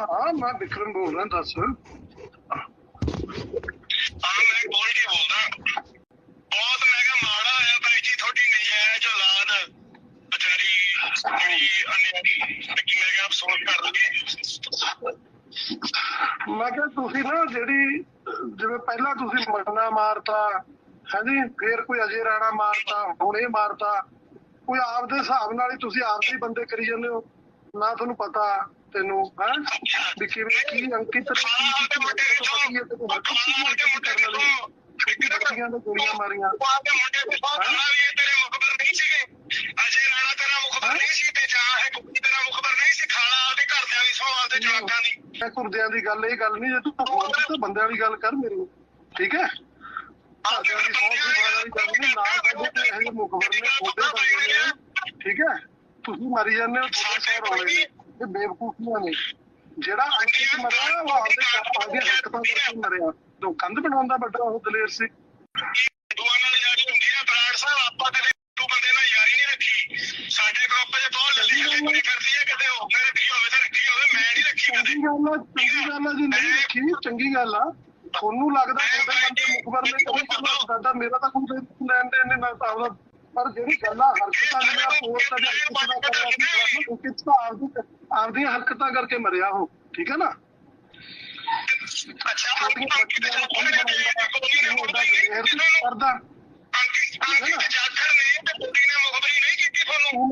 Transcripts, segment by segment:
ਹਾਂ ਮੈਂ ਵਿਕਰਮ ਬੋਲ ਰਿਹਾ ਦੱਸ। ਹਾਂ ਮੈਂ ਗੋਲਡੀ ਬੋਲਦਾ। ਬਹੁਤ ਮੈਂ ਕਿਹਾ ਮਾੜਾ ਹੋਇਆ ਬਾਈ ਜੀ ਤੁਹਾਡੀ ਨਜਾਇਜ਼ ਔਲਾਦ ਵਿਚਾਰੀ ਜਿਹੜੀ ਅਨਿਆਰੀ ਲੱਗੀ ਮੈਂ ਕਿਹਾ ਅਫਸੋਸ ਕਰ ਲਈਏ। ਮੈਂ ਕਿਹਾ ਤੁਸੀਂ ਨਾ ਜਿਹੜੀ ਜਿਵੇਂ ਪਹਿਲਾਂ ਤੁਸੀਂ ਮਟਨਾ ਮਾਰਤਾ ਹਾਂਜੀ ਫੇਰ ਕੋਈ ਅਜੇ ਰਾਣਾ ਮਾਰਤਾ ਹੁਣ ਇਹ ਮਾਰਤਾ ਕੋਈ ਆਪਦੇ ਹਿਸਾਬ ਨਾਲ ਹੀ ਤੁਸੀਂ ਆਪਦੇ ਹੀ ਬੰਦੇ ਕਰੀ ਜਾਂਦੇ ਹੋ ਨਾ ਤੁਹਾਨੂੰ ਪਤਾ। ਤੈਨੂੰ ਹੈ? ਵੀ ਕਿਵੇਂ ਕੀ ਅੰਕਿਤ ਨੇ ਕੀ ਦੇ ਕੀਤੀ ਪਤਾ ਕੀ ਹੈ ਤੈਨੂੰ ਹਰ ਖਾਲਾ ਦੇ ਮੁੰਡੇ ਕਰਨ ਬੱਚੀਆਂ ਦੇ ਗੋਲੀਆਂ ਮਾਰੀਆਂ। ਬਾਪ ਦੇ ਮੁੰਡੇ ਤੋਂ ਬਹੁਤ ਖਾਲਾ ਵੀ ਇਹ ਤੇਰੇ ਮੁਖਬਰ ਨਹੀਂ ਸੀਗੇ। ਅਜੇ ਰਾਣਾ ਤੇਰਾ ਮੁਖਬਰ ਨਹੀਂ ਸੀ ਤੇ ਜਾਂ ਇਹ ਕੁੜੀ ਤੇਰਾ ਮੁਖਬਰ ਨਹੀਂ ਸੀ ਖਾਲਾ ਆਪਦੇ ਘਰਦਿਆਂ ਦੀ ਸੌ ਆਪਦੇ ਜਵਾਕਾਂ ਦੀ। ਮੈਂ ਘੁਰਦਿਆਂ ਦੀ ਗੱਲ ਇਹ ਗੱਲ ਨਹੀਂ ਜੇ ਤੂੰ ਫੋਨ ਤੇ ਬੰਦਿਆਂ ਵਾਲੀ ਗੱਲ ਕਰ ਮੇਰੇ ਠੀਕ ਹੈ? ਘਰਦਿਆਂ ਦੀ ਸੌ ਦੀ ਵਾਲੀ ਗੱਲ ਨਹੀਂ ਨਾ ਸਾਡੇ ਤੇ ਇਹ ਜਿਹੇ ਮੁਖਬਰ ਨੇ। ਛੋਟੇ ਬੰਦੇ ਨੇ ਠੀਕ ਹੈ? ਤੁਸੀਂ ਮਰੀ ਜਾਂਦੇ ਹੋ ਤੁਹਾਡੇ ਸੌ ਰੋਲੇ ਨੇ। ਇਹ ਬੇਵਕੂਫੀਆਂ ਨੇ ਜਿਹੜਾ ਅੰਕਿਤ ਮਰਿਆ ਉਹ ਆਪਦੇ ਆਪਦੀਆਂ ਹਰਕਤਾਂ ਕਰਕੇ ਮਰਿਆ। ਜੋ ਕੰਧ ਬਣਾਉਂਦਾ ਵੱਡਾ ਉਹ ਦਲੇਰ ਸੀ। ਹਿੰਦੂਆਂ ਨਾਲ ਯਾਰੀ ਹੁੰਦੀ ਹੈ ਬਰਾੜ ਸਾਹਿਬ ਆਪਾਂ ਕਦੇ ਹਿੰਦੂ ਬੰਦੇ ਨਾਲ ਯਾਰੀ ਨਹੀਂ ਰੱਖੀ ਸਾਡੇ ਗਰੁੱਪ 'ਚ ਬਹੁਤ ਲੱਲੀ ਕਰਦੀ ਹੈ ਕਿਤੇ ਉਹਨੇ ਰੱਖੀ ਹੋਵੇ ਤਾਂ ਰੱਖੀ ਹੋਵੇ ਮੈਂ ਨਹੀਂ ਰੱਖੀ ਕਦੇ ਚੰਗੀ ਗੱਲ ਆ ਚੰਗੀ ਗੱਲ ਆ ਜੀ ਨਹੀਂ ਰੱਖੀ ਚੰਗੀ ਗੱਲ ਆ। ਤੁਹਾਨੂੰ ਲੱਗਦਾ ਤੁਹਾਡੇ ਬੰਦੇ ਮੁਖਬਰ ਨੇ ਕਦੇ ਤੁਹਾਨੂੰ ਸਾਡਾ ਮੇਰਾ ਤਾਂ ਕੋਈ ਲੈਣ ਦੇਣ ਨਹੀਂ ਮੈਂ ਤਾਂ ਆਪਦਾ ਪਰ ਜਿਹੜੀ ਗੱਲਾਂ ਹਰਕਤਾਂ ਜਿਹੜੀਆਂ ਪੋਸਟ ਤੇ ਦਾ ਕਰਿਆ ਸੀ ਅੰਕਿਤ ਤਾਂ ਆਪਦੀ ਆਪਦੀਆਂ ਹਰਕਤਾਂ ਕਰਕੇ ਮਰਿਆ ਉਹ ਠੀਕ ਹੈ ਨਾ? ਅੱਛਾ ਛੋਟੀਆਂ ਬੱਚੀਆਂ ਨੂੰ ਕੌਣ ਬਣਾਉਂਦਾ ਉਹ ਉਹਦਾ ਦਲੇਰ ਕਰਦਾ ਅੰਕਿਤ ਜਾਖਰ ਨੇ? ਤੇ ਕੁੜੀ ਨੇ ਮੁਖਬਰੀ ਨਹੀਂ ਕੀਤੀ ਤੁਹਾਨੂੰ?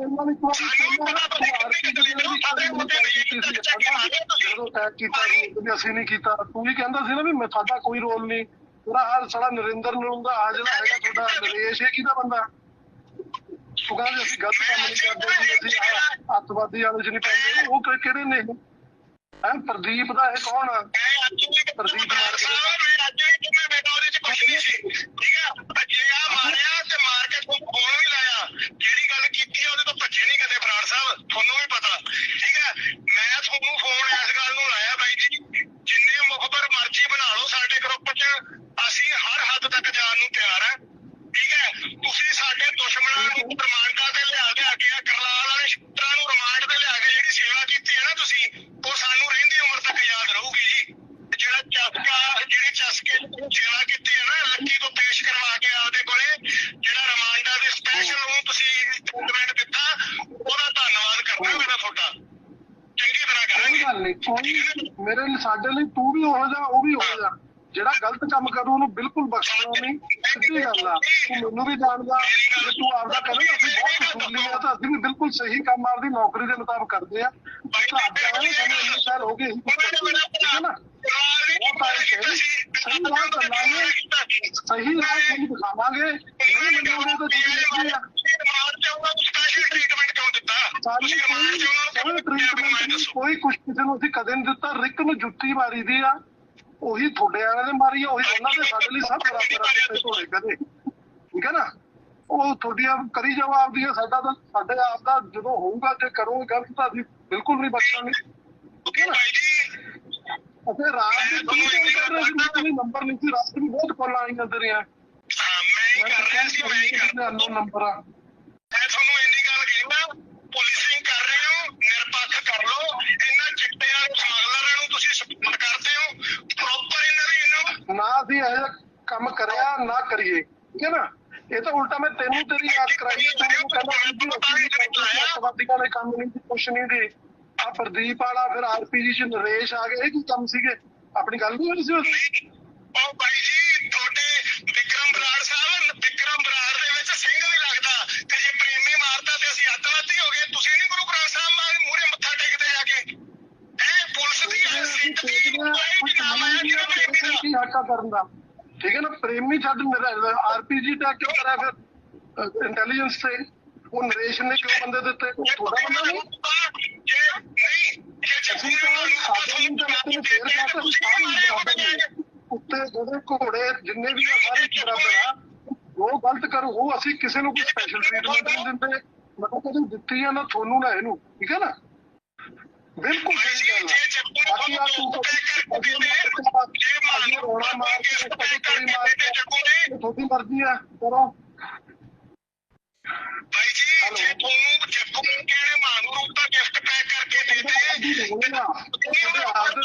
ਕੀਤੀ ਸੀ ਜਦੋਂ ਕੀਤਾ ਸੀ ਵੀ ਅਸੀਂ ਨਹੀਂ ਕੀਤਾ। ਤੂੰ ਵੀ ਕਹਿੰਦਾ ਸੀ ਨਾ ਵੀ ਮੈਂ ਸਾਡਾ ਕੋਈ ਰੋਲ ਨਹੀਂ। ਪੂਰਾ ਹਾਲ ਸਾਡਾ ਨਰਿੰਦਰ ਨੂੰ ਦਾ ਆ ਜਿਹੜਾ ਹੈਗਾ ਤੁਹਾਡਾ ਨਰੇਸ਼ ਇਹ ਕਿਹਦਾ ਬੰਦਾ? ਤੂੰ ਕਹਿੰਦਾ ਅਸੀਂ ਗਲਤ ਕੰਮ ਨਹੀਂ ਕਰਦੇ ਜੀ ਅਸੀਂ ਆਹ ਅੱਤਵਾਦੀ ਵਾਲੇ ਚ ਨਹੀਂ ਪੈਂਦੇ ਉਹ ਕਿ- ਕਿਹੜੇ ਨੇ ਹੈ ਪ੍ਰਦੀਪ ਦਾ ਇਹ ਕੌਣ ਆ? ਪ੍ਰਦੀਪ ਮਾਰ ਸਾਹਿਬ ਮੈਂ ਅੱਜ ਵੀ ਕਿਹਾ ਬੇਟਾ ਉਹਦੇ 'ਚ ਕੁਝ ਨਹੀਂ ਸੀ ਠੀਕ ਹੈ ਜੇ ਆ ਮਾਰਿਆ ਤੇ ਮਾਰ ਕੇ ਤੁਹਾਨੂੰ ਫੋਨ ਵੀ ਲਾਇਆ ਜਿਹੜੀ ਗੱਲ ਕੀਤੀ ਹੈ ਉਹਦੇ ਤੋਂ ਭੱਜੇ ਨਹੀਂ ਕਦੇ ਬਰਾੜ ਸਾਹਿਬ ਤੁਹਾਨੂੰ ਵੀ ਪਤਾ ਠੀਕ ਹੈ ਮੈਂ ਤੁਹਾਨੂੰ ਫੋਨ ਇਸ ਗੱਲ ਨੂੰ ਲਾਇਆ ਬਾਈ ਜੀ ਜਿੰਨੇ ਮੁਖਬਰ ਮਰਜ਼ੀ ਬਣਾ ਲਓ ਸਾਡੇ ਗਰੁੱਪ 'ਚ ਅਸੀਂ ਹਰ ਹੱਦ ਤੱਕ ਜਾਣ ਨੂੰ ਤਿਆਰ ਹਾਂ ਠੀਕ ਹੈ ਤੁਸੀਂ ਸਾਡੇ ਦੁਸ਼ਮਣਾਂ ਨੂੰ ਰਿਮਾਂਡਾਂ ਤੇ ਲਿਆ ਲਿਆ ਕੇ ਆ ਕਰਲਾਲ ਵਾਲੇ ਸ਼ੂਟਰਾਂ ਨੂੰ ਰਿਮਾਂਡ ਤੇ ਲਿਆ ਕੇ ਜਿਹੜੀ ਸੇਵਾ ਕੀਤੀ ਹੈ ਨਾ ਤੁਸੀਂ ਉਹ ਸਾਨੂੰ ਰਹਿੰਦੀ ਉਮਰ ਤੱਕ ਯਾਦ ਰਹੂਗੀ ਜੀ ਤੇ ਜਿਹੜਾ ਚਸਕਾ ਜਿਹੜੀ ਚਸਕੇ ਦੀ ਤੁਸੀਂ ਸੇਵਾ ਕੀਤੀ ਹੈ ਨਾ ਲੱਕੀ ਤੋਂ ਪੇਸ਼ ਕਰਵਾ ਕੇ ਆਪਦੇ ਕੋਲੇ ਜਿਹੜਾ ਰਿਮਾਂਡਾਂ ਦੇ ਸਪੈਸ਼ਲ ਨੂੰ ਤੁਸੀਂ ਟ੍ਰੀਟਮੈਂਟ ਦਿੱਤਾ ਉਹਦਾ ਧੰਨਵਾਦ ਕਰਦਾ ਮੇਰਾ ਤੁਹਾਡਾ ਚੰਗੀ ਤਰ੍ਹਾਂ ਕੋਈ ਕਰਾਂਗੇ ਗੱਲ ਨਹੀਂ ਮੇਰੇ ਲਈ ਸਾਡੇ ਲਈ ਤੂੰ ਵੀ ਹੋ ਜਾ ਉਹ ਵੀ ਹੋ ਜਾ ਜਿਹੜਾ ਗਲਤ ਕੰਮ ਕਰੂ ਉਹਨੂੰ ਬਿਲਕੁਲ ਬਖਸ਼ਣਾ ਨਹੀਂ ਸਿੱਧੀ ਗੱਲ ਆ। ਤੂੰ ਮੈਨੂੰ ਵੀ ਜਾਣਦਾ ਜੇ ਤੂੰ ਆਪਦਾ ਕਰੇ ਅਸੀਂ ਬਹੁਤ ਕਸੂਰਲੀ ਆ ਤਾਂ ਅਸੀਂ ਵੀ ਬਿਲਕੁਲ ਸਹੀ ਕੰਮ ਆਪਦੀ ਨੌਕਰੀ ਦੇ ਮੁਤਾਬਕ ਕਰਦੇ ਆ। ਸਾਨੂੰ ਇੰਨੇ ਸਾਲ ਹੋ ਗਏ। ਠੀਕ ਹੈ ਨਾ? ਸੀ ਸਹੀ ਰਾਹ ਚੱਲਾਂਗੇ ਸਹੀ ਰਾਹ ਤੁਹਾਨੂੰ ਦਿਖਾਵਾਂਗੇ। ਨਹੀਂ ਮੰਨੋਗੇ ਤਾਂ ਤੁਸੀਂ ਦੇਖੀ ਆ ਸਾਨੂੰ ਕੋਈ ਕੋਈ ਟ੍ਰੀਟਮੈਂਟ ਨਹੀਂ ਕੋਈ ਕੁਛ ਕਿਸੇ ਨੂੰ ਅਸੀਂ ਕਦੇ ਨਹੀਂ ਦਿੱਤਾ। ਰਿਕ ਨੂੰ ਜੁੱਤੀ ਮਾਰੀ ਦੀ ਆ ਉਹੀ ਤੁਹਾਡੇ ਵਾਲਿਆਂ ਨੇ ਮਾਰੀ ਆ ਉਹੀ ਉਹਨਾਂ ਦੇ ਸਾਡੇ ਲਈ ਸਭ ਬਰਾਬਰ ਆ ਕਿਤੇ ਧੋਲੇ ਕਦੇ। ਠੀਕ ਹੈ ਨਾ? ਉਹ ਤੁਹਾਡੀਆਂ ਕਰੀ ਜਾਓ ਆਪਦੀਆਂ ਸਾਡਾ ਤਾਂ ਸਾਡੇ ਆਪ ਦਾ ਜਦੋਂ ਹੋਊਗਾ ਜੇ ਕਰੋਗੇ ਗਲਤ ਤਾਂ ਅਸੀਂ ਬਿਲਕੁਲ ਨਹੀਂ ਬਖਸ਼ਾਂਗੇ। ਠੀਕ ਹੈ ਨਾ? ਅਤੇ ਰਾਤ ਦੇ ਤੁਸੀਂ ਕੋਲ ਕਰ ਰਹੇ ਸੀ ਨੰਬਰ ਨਹੀਂ ਸੀ ਰਾਤ ਨੂੰ ਬਹੁਤ ਕਾਲਾਂ ਆਈਆਂ ਤੇਰੀਆਂ। ਮੈਂ ਤਾਂ ਕਹਿੰਦਾ ਅਨਨੋਨ ਨੰਬਰ। ਆ ਨੂੰ ਨਾ ਅਸੀਂ ਇਹ ਕੰਮ ਕਰਿਆ ਨਾ ਕਰੀਏ। ਠੀਕ ਹੈ ਨਾ? ਇਹ ਤਾਂ ਉਲਟਾ ਮੈਂ ਤੈਨੂੰ ਤੇਰੀ ਯਾਦ ਕਰਾਈ ਹੈ ਤੂੰ ਮੈਨੂੰ ਕਹਿੰਦਾ ਸੀ ਅੱਤਵਾਦੀਆਂ ਦੇ ਕੰਮ ਨਹੀਂ ਕੁਛ ਨਹੀਂ ਦੀ ਆ ਪ੍ਰਦੀਪ ਵਾਲਾ ਫਿਰ ਆਰਪੀਜੀ ਚ ਨਰੇਸ਼ ਆ ਗਏ ਇਹ ਕੀ ਕੰਮ ਸੀਗੇ? ਆਪਣੀ ਗੱਲ ਨਹੀਂ ਹੋਈ ਸੀ ਉਹ ਬਾਈ ਪ੍ਰੇਮੀ ਕਰਨ ਦਾ। ਠੀਕ ਹੈ ਨਾ, ਪ੍ਰੇਮੀ ਛੱਡ ਆਰਪੀਜੀ ਦਾ ਕਿਉਂ ਕਰਿਆ ਫਿਰ? ਇੰਟੈਲੀਜੈਂਸ ਤੇ। ਉਹ ਨਰੇਸ਼ ਨੇ ਕਿਉਂ ਬੰਦੇ ਦਿੱਤੇ? ਥੋੜਾ ਬੰਦਾ ਨਹੀਂ। ਅਸੀਂ ਤਾਂ ਸਾਡੇ ਨੂੰ ਤਾਂ ਮਤਲਬ ਫੇਰ ਕਹਿੰਦੇ ਸਾਰੇ ਬਰਾਬਰ ਨੇ ਉੱਤੇ ਜਿਹੜੇ ਘੋੜੇ, ਜਿੰਨੇ ਵੀ ਆ ਸਾਰੇ ਬਰਾਬਰ ਆ। ਉਹ ਗਲਤ ਕਰੂ, ਉਹ ਅਸੀਂ ਕਿਸੇ ਨੂੰ ਕੋਈ ਸਪੈਸ਼ਲ ਟ੍ਰੀਟਮੈਂਟ ਨਹੀਂ ਦਿੰਦੇ। ਮਤਲਬ ਕਦੇ ਦਿੱਤੀ ਆ ਨਾ, ਤੁਹਾਨੂੰ ਨਾ ਇਹਨੂੰ। ਠੀਕ ਹੈ ਨਾ? ਬਿਲਕੁਲ ਸਹੀ ਗੱਲ ਆ। ਬਾਕੀ ਆ ਤੂੰ ਕਦੀ ਅਜੀ ਰੋਣਾ ਮਾਰ ਕੇ ਕਦੇ ਕੋਈ ਮਾਰ ਕੇ ਇਹ ਤੁਹਾਡੀ ਮਰਜ਼ੀ ਆ ਕਰੋ। ਭਾਈ ਜੀ ਜੇ ਤੁਹਾਨੂੰ ਨੂੰ ਕਿਹੜੇ ਮਾਂ ਨੂੰ ਰੂਪ ਦਾ ਗਿਫਟ ਪੈਕ ਕਰਕੇ ਦੇ ਦੇ। ਤੁਹਾਡੇ ਆਪ ਦੇ